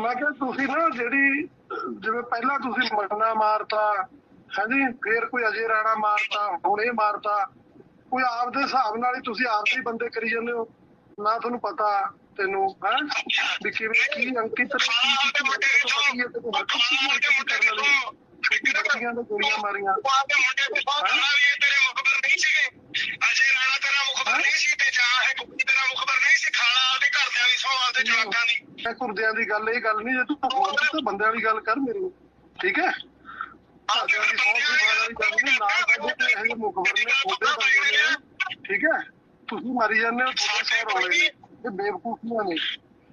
ਮੈਂ ਕਿਹਾ ਤੁਸੀਂ ਨਾ ਜਿਹੜੀ ਜਿਵੇਂ ਪਹਿਲਾਂ ਤੁਸੀਂ ਮਟਨਾ ਮਾਰਤਾ ਹਾਂਜੀ ਫੇਰ ਕੋਈ ਅਜੇ ਰਾਣਾ ਮਾਰਤਾ ਹੁਣ ਇਹ ਮਾਰਤਾ ਕੋਈ ਆਪਦੇ ਹਿਸਾਬ ਨਾਲ ਹੀ ਤੁਸੀਂ ਆਪਦੇ ਹੀ ਬੰਦੇ ਕਰੀ ਜਾਂਦੇ ਹੋ। ਨਾ ਤੁਹਾਨੂੰ ਪਤਾ ਤੈਨੂੰ ਹੈ ਵੀ ਕਿਵੇਂ ਕੀ ਅੰਕਿਤ ਕੀ ਤੈਨੂੰ ਪਤਾ ਹੀ ਤੈਨੂੰ ਹਰਕਤ ਕੀ ਹੈ ਕੀ ਕਰਨ ਵਾਲੀ ਬੱਚੀਆਂ ਦੇ ਗੋਲੀਆਂ ਮਾਰੀਆਂ? ਆਪਦੇ ਮੁੰਡੇ ਦੇ ਬਹੁਤ ਬੜਾ ਵੀ ਇਹ ਤੇਰੇ ਮੁਖਬਰ ਨਹੀਂ ਸੀਗੇ। ਅਜੇ ਰਾਣਾ ਤੇਰਾ ਮੁਖਬਰ ਨਹੀਂ ਸੀ ਤੇ ਜਾਂ ਹੈ ਕੋਈ ਤੇਰਾ ਮੁਖਬਰ ਨਹੀਂ ਸੀ ਖਾਲਾ ਆਪਦੇ ਘਰਦਿਆਂ ਦੀ ਸੋ ਆਪਦੇ ਜਵਾਕਾਂ ਦੀ। ਮੈਂ ਕੁਰਦਿਆਂ ਦੀ ਗੱਲ ਇਹ ਗੱਲ ਨਹੀਂ ਜੇ ਤੂੰ ਫੋਨ ਕੀਤਾ ਬੰਦਿਆਂ ਵਾਲੀ ਗੱਲ ਕਰ ਮੇਰੇ। ਠੀਕ ਹੈ? ਘਰਦਿਆਂ ਦੀ ਸੌਂ ਦੀ ਗੱਲ ਨਹੀਂ ਨਾ ਸਾਡੇ ਤੇ ਇਹ ਮੁਖਬਰ ਨੇ ਤੁਹਾਡੇ ਬੰਦੇ ਨੇ ਠੀਕ ਹੈ? ਤੁਸੀਂ ਮਰੀ ਜਾਂਦੇ ਹੋ ਤੁਹਾਡੇ ਸੌ ਰੋਲੇ ਨੇ ਇਹ ਬੇਵਕੂਫੀਆਂ ਨੇ।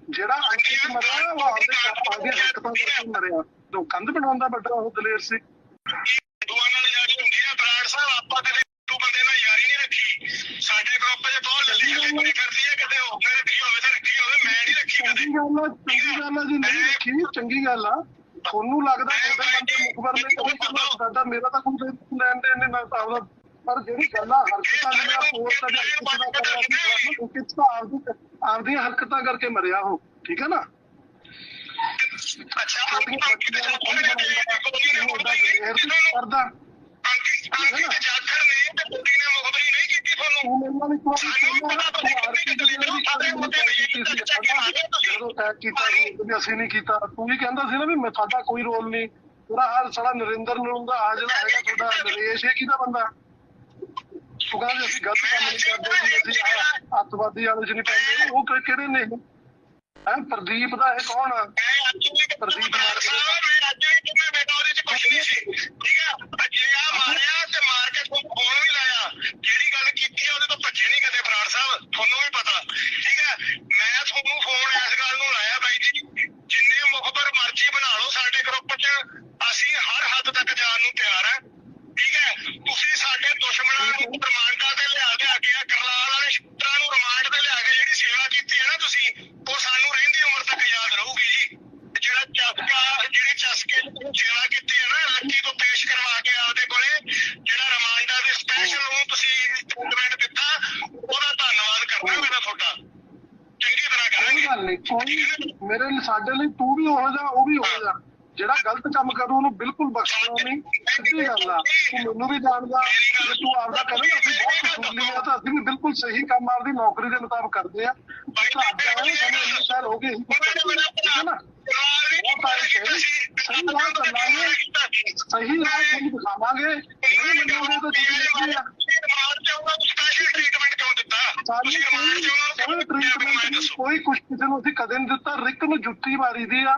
ਜਿਹੜਾ ਅੰਕਿਤ ਮਰਿਆ ਉਹ ਆਪਦੇ ਆਪਦੇ ਹਰਕਤਾਂ ਕਰਕੇ ਮਰਿਆ। ਜੋ ਕੰਧ ਬਣਾਉਂਦਾ ਵੱਡਾ ਉਹ ਦਲੇਰ ਸੀ। ਹਿੰਦੂਆਂ ਨਾਲ ਯਾਰੀ ਹੁੰਦੀ ਹੈ ਬਰਾੜ ਸਾਹਿਬ ਆਪਾਂ ਕਦੇ ਹਿੰਦੂ ਬੰਦੇ ਨਾਲ ਯਾਰੀ ਨਹੀਂ ਰੱਖੀ। ਸਾਡੇ ਗਰੁੱਪ 'ਚ ਬਹੁਤ ਲੱਲੀ ਹੱਲੀ ਕੁੜੀ ਫਿਰਦੀ ਹੈ ਕਿਤੇ ਉਹ ਰੱਖੀ ਹੋਵੇ ਤਾਂ ਰੱਖੀ ਹੋਵੇ ਮੈਂ ਨਹੀਂ ਰੱਖੀ ਕਦੇ। ਚੰਗੀ ਗੱਲ ਆ ਚੰਗੀ ਗੱਲ ਆ ਜੀ ਨਹੀਂ ਰੱਖੀ ਚੰਗੀ ਗੱਲ ਆ। ਤੁਹਾਨੂੰ ਲੱਗਦਾ ਤੁਹਾਡੇ ਬੰਦੇ ਮੁਖਬਰ ਨੇ ਕੋਈ ਕਰਨਾ ਸਾਡਾ ਮੇਰਾ ਤਾਂ ਕੋਈ ਲੈਣ ਦੇਣ ਨਹੀਂ ਮੈਂ ਤਾਂ ਆਪਦਾ ਪਰ ਜਿਹੜੀ ਗੱਲ ਆ ਹਰਕਤਾਂ ਜਿਹੜੀਆਂ ਪੋਸਟ ਦਾ ਕਰਿਆ ਸੀ ਉਹ ਕਿਸ ਤਾਂ ਆਪਦੀ ਆਪਦੀਆਂ ਹਰਕਤਾਂ ਕਰਕੇ ਮਰਿਆ ਉਹ ਠੀਕ ਹੈ ਨਾ? ਅੱਛਾ ਅੰਕਿਤ ਬੱਚੀਆਂ ਨੂੰ ਇਹ ਕੀਤੀ ਕਰਦਾ। ਅੰਕਿਤ ਅੰਕਿਤ ਜਾਖੜ ਨੇ ਤੇ ਕੁੜੀ ਨੇ ਮੁਖਬਰੀ ਨਹੀਂ ਕੀਤੀ ਤੁਹਾਨੂੰ। ਮੇਰੇ ਨਾਲ ਇੱਕ ਵਾਰ ਜਦੋਂ ਟੈਗ ਕੀਤਾ ਵੀ ਅਸੀਂ ਨਹੀਂ ਕੀਤਾ ਤੂੰ ਵੀ ਕਹਿੰਦਾ ਸੀ ਨਾ ਵੀ ਸਾਡਾ ਕੋਈ ਰੋਲ ਨਹੀਂ। ਪੂਰਾ ਹਾਲ ਸਾਲਾ ਨਰਿੰਦਰ ਨੂੰ ਦਾ ਆ ਜਿਹੜਾ ਹੈਗਾ ਤੁਹਾਡਾ ਨਰੇਸ਼ ਹੈ ਕਿਹਦਾ ਬੰਦਾ? ਕਹਿੰਦਾ ਅਸੀਂ ਗਲਤ ਕੰਮ ਨਹੀਂ ਕਰਦੇ ਸੀ ਅਸੀਂ ਅੱਤਵਾਦੀ ਨਹੀਂ ਪੈਂਦੇ। ਉਹ ਕਿਹੜੇ ਨੇ ਹੈ ਪ੍ਰਦੀਪ ਦਾ ਇਹ ਕੌਣ ਆ? ਪ੍ਰਦੀਪ ਮਾਰ ਮੈਂ ਅੱਜ ਵੀ ਕਿੰਨਾ ਬੇਟਾ ਉਹਦੇ ਚ ਕੁਝ ਨਹੀਂ ਸੀ। ਠੀਕ ਆ? ਅਜੇ ਆ ਮਾਰਿਆ ਤੇ ਮਾਰ ਕੇ ਤੁਹਾਨੂੰ ਫੋਨ ਵੀ ਲਾਇਆ। ਜਿਹੜੀ ਗੱਲ ਕੀਤੀ ਆ ਉਹਦੇ ਤੋਂ ਭੱਜੇ ਨਹੀਂ ਕਦੇ ਬਰਾੜ ਸਾਹਿਬ। ਤੁਹਾਨੂੰ ਵੀ ਪਤਾ। ਠੀਕ ਹੈ ਮੈਂ ਤੁਹਾਨੂੰ ਫੋਨ ਇਸ ਗੱਲ ਨੂੰ ਲਾਇਆ ਬਾਈ ਜੀ ਜਿੰਨੇ ਮੁਖਬਰ ਮਰਜ਼ੀ ਬਣਾ ਲਓ ਸਾਡੇ ਗਰੁੱਪ 'ਚ। ਅਸੀਂ ਹਰ ਹੱਦ ਤੱਕ ਜਾਣ ਨੂੰ ਤਿਆਰ ਹਾਂ ਠੀਕ ਹੈ ਤੁਸੀਂ ਸਾਡੇ ਦੁਸ਼ਮਣਾਂ ਨੂੰ ਰਿਮਾਂਡਾਂ ਤੇ ਲਿਆ ਲਿਆ ਕੇ ਕਰਲਾਲ ਵਾਲੇ ਸ਼ੂਟਰਾਂ ਨੂੰ ਰਿਮਾਂਡ ਤੇ ਲਿਆ ਕੇ ਜਿਹੜੀ ਸੇਵਾ ਕੀਤੀ ਹੈ ਨਾ ਤੁਸੀਂ ਉਹ ਸਾਨੂੰ ਰਹਿੰਦੀ ਉਮਰ ਤੱਕ ਯਾਦ ਰਹੂਗੀ ਜੀ ਤੇ ਜਿਹੜਾ ਚਸਕਾ ਜਿਹੜੀ ਚਸਕੇ ਨੂੰ ਸੇਵਾ ਕੀਤੀ ਹੈ ਨਾ ਲੱਕੀ ਤੋਂ ਪੇਸ਼ ਕਰਵਾ ਕੇ ਆਪਦੇ ਕੋਲੇ ਜਿਹੜਾ ਰਿਮਾਂਡਾਂ ਦੇ ਸਪੈਸ਼ਲ ਨੂੰ ਤੁਸੀਂ ਸਟੇਟਮੈਂਟ ਦਿੱਤਾ ਉਹਦਾ ਧੰਨਵਾਦ ਕਰਦਾ ਮੇਰਾ ਤੁਹਾਡਾ ਚੰਗੀ ਤਰ੍ਹਾਂ ਕੋਈ ਕਰਾਂਗੇ ਗੱਲ ਨਹੀਂ ਕੋਈ ਮੇਰੇ ਲਈ ਸਾਡੇ ਲਈ ਤੂੰ ਵੀ ਹੋ ਜਾ ਉਹ ਵੀ ਹੋ ਜਾ ਜਿਹੜਾ ਗਲਤ ਕੰਮ ਕਰੂ, ਉਹਨੂੰ ਬਿਲਕੁਲ ਬਖਸ਼ਣਾ ਨਹੀਂ ਸਿੱਧੀ ਗੱਲ ਆ। ਤੂੰ ਮੈਨੂੰ ਵੀ ਜਾਣਦਾ ਜੇ। ਤੂੰ ਆਪਦਾ ਕਰੇਗਾ ਅਸੀਂ ਬਹੁਤ ਕਸੂਰਲੀ ਆ। ਤਾਂ ਅਸੀਂ ਵੀ ਬਿਲਕੁਲ ਸਹੀ ਕੰਮ ਆਪਦੀ ਨੌਕਰੀ ਦੇ ਮੁਤਾਬਕ ਕਰਦੇ ਆ। ਤਾਂ ਅੱਜ ਆਏ, ਸਾਨੂੰ ਇੰਨੇ ਸਾਲ ਹੋ ਗਏ ਠੀਕ ਹੈ ਨਾ? ਬਹੁਤ ਆਏ, ਸਹੀ। ਸਹੀ ਰਾਹ ਚੱਲਾਂਗੇ ਸਹੀ ਰਾਹ ਤੁਹਾਨੂੰ ਦਿਖਾਵਾਂਗੇ। ਨਹੀਂ ਮੰਨੋਗੇ ਤਾਂ ਤੁਸੀਂ ਦੇਖੀ ਆ ਸਾਨੂੰ ਕੋਈ ਕੋਈ ਕੁਛ ਕਿਸੇ ਨੂੰ ਅਸੀਂ ਕਦੇ ਨਹੀਂ ਦਿੱਤਾ ਰਿਕ ਨੂੰ ਜੁੱਤੀ ਮਾਰੀ ਦੀ ਆ।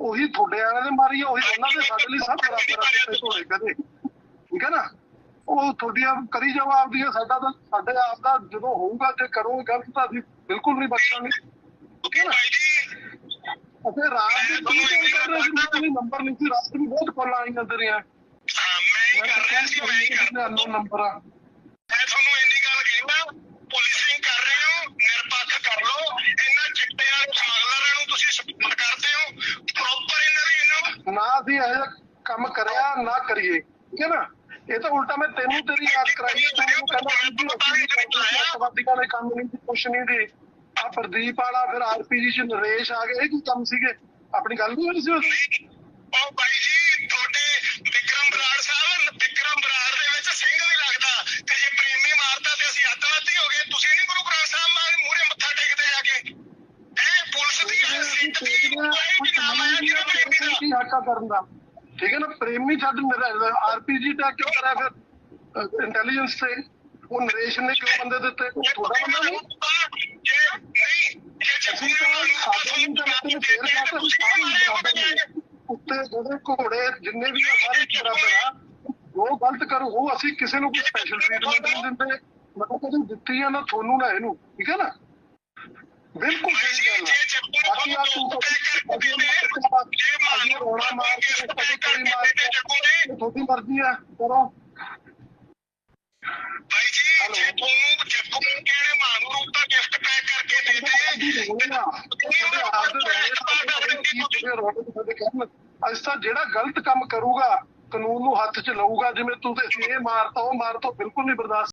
ਉਹੀ ਤੁਹਾਡੇ ਵਾਲਿਆਂ ਨੇ ਮਾਰੀ ਆ ਉਹੀ ਉਹਨਾਂ ਦੇ ਸਾਡੇ ਲਈ ਸਭ ਬਰਾਬਰ ਆ ਕਿਤੇ ਧੋੜੇ ਕਦੇ। ਠੀਕ ਹੈ ਨਾ? ਉਹ ਤੁਹਾਡੀਆਂ ਕਰੀ ਜਾਓ ਆਪਦੀਆਂ ਸਾਡਾ ਤਾਂ ਸਾਡੇ ਆਪ ਦਾ ਜਦੋਂ ਹੋਊਗਾ ਤੇ ਕਰੋਗੇ ਗਲਤ ਤਾਂ ਅਸੀਂ ਬਿਲਕੁਲ ਨਹੀਂ ਬਖਸ਼ਾਂਗੇ। ਠੀਕ ਹੈ ਨਾ? ਅਤੇ ਰਾਤ ਦੇ ਕੀ ਕਰ ਰਹੇ ਸੀ ਕੋਈ ਨੰਬਰ ਨਹੀਂ ਸੀ ਰਾਤ ਨੂੰ ਬਹੁਤ ਕਾਲਾਂ ਆਈਆਂ ਤੇਰੀਆਂ। ਮੈਂ ਤਾਂ ਕਹਿ ਸੀ ਮੈਂ ਹੀ ਅਨਨੋਨ ਨੰਬਰ? ਆ ਪੁਲਿਸਿੰਗ ਕਰ ਰਹੇ ਹੋ ਨਿਰਪੱਖ ਕਰ ਲਓ। ਇਹਨਾਂ ਚਿੱਟੇ ਵਾਲੇ ਸਮਗਲਰਾਂ ਨੂੰ ਤੁਸੀਂ ਸਪੋਰਟ ਕਰਦੇ ਹੋ। ਪ੍ਰੋਪਰ ਇਹਨਾਂ ਦੀ ਇਹਨਾਂ ਨਾ ਅਸੀਂ ਇਹ ਕੰਮ ਕਰਿਆ ਨਾ ਕਰੀਏ। ਠੀਕ ਹੈ ਨਾ? ਇਹ ਤਾਂ ਉਲਟਾ ਮੈਂ ਤੈਨੂੰ ਤੇਰੀ ਯਾਦ ਕਰਾਈ ਹੈ, ਤੂੰ ਮੈਨੂੰ ਕਹਿੰਦਾ ਸੀ ਵੀ ਅਸੀਂ ਵੀ ਅੱਤਵਾਦੀਆਂ ਦੇ ਕੰਮ ਨਹੀਂ ਸੀ ਕੁਛ ਨਹੀਂ ਦੇ ਆ ਪ੍ਰਦੀਪ ਵਾਲਾ ਫਿਰ ਆਰਪੀਜੀ ਚ ਨਰੇਸ਼ ਆ ਗਏ। ਇਹ ਕੀ ਕੰਮ ਸੀਗੇ? ਆਪਣੀ ਗੱਲ ਨਹੀਂ ਹੋਈ ਸੀ ਉਹ ਬਾਈ ਹੱਕਾ ਕਰਨ ਦਾ। ਠੀਕ ਹੈ ਨਾ ਪ੍ਰੇਮੀ ਛੱਡ ਮੇਰਾ ਆਰਪੀਜੀ ਦਾ ਕਿਉਂ ਕਰਿਆ ਫਿਰ? ਇੰਟੈਲੀਜੈਂਸ ਤੇ ਉਹ ਨਰੇਸ਼ ਨੇ ਕਿਉਂ ਬੰਦੇ ਦਿੱਤੇ? ਥੋੜਾ ਬੰਦਾ ਨਹੀਂ? ਅਸੀਂ ਤਾਂ ਸਾਡੇ ਨੂੰ ਫੇਰ ਸਾਰੇ ਹੀ। ਉੱਤੇ ਜਿਹੜੇ ਘੋੜੇ ਜਿੰਨੇ ਵੀ ਆ ਸਾਰੇ ਹੀ ਬਰਾਬਰ ਆ। ਉਹ ਗਲਤ ਕਰੂ ਉਹ ਅਸੀਂ ਕਿਸੇ ਨੂੰ ਕੋਈ ਸਪੈਸ਼ਲ ਟ੍ਰੀਟਮੈਂਟ ਨਹੀਂ ਦਿੰਦੇ। ਮੈਂ ਕਦੇ ਦਿੱਤੀ ਆ ਨਾ ਤੁਹਾਨੂੰ ਨਾ ਇਹਨੂੰ ਠੀਕ ਹੈ ਨਾ? ਬਿਲਕੁਲ ਸਹੀ ਗੱਲ ਆ। ਬਾਕੀ ਆ ਤੂੰ ਕਦੀ ਕਦੀ ਰੋਣਾ ਮਾਰ ਕੇ ਕਦੀ ਕੋਈ ਮਾਰ ਕੇ ਤੁਹਾਡੀ ਮਰਜ਼ੀ ਆ ਕਰੋ। ਭਾਈ ਜੀ ਜੇ ਤੁਹਾਨੂੰ ਜੱਗੂ ਕਿਹੜੇ ਮਾਨ ਨੂੰ ਦਾ ਗਿਫਟ ਪੈਕ ਕਰਕੇ ਦੇ ਦੇ। ਅੱਜ ਤਾਂ ਜਿਹੜਾ ਗਲਤ ਕੰਮ ਕਰੂਗਾ ਕਾਨੂੰਨ ਨੂੰ ਹੱਥ 'ਚ ਲਊਗਾ ਜਿਵੇਂ ਤੂੰ ਤੇ ਇਹ ਮਾਰਤਾ ਉਹ ਮਾਰਤਾ ਬਿਲਕੁਲ ਨਹੀਂ ਬਰਦਾਸ਼ਤ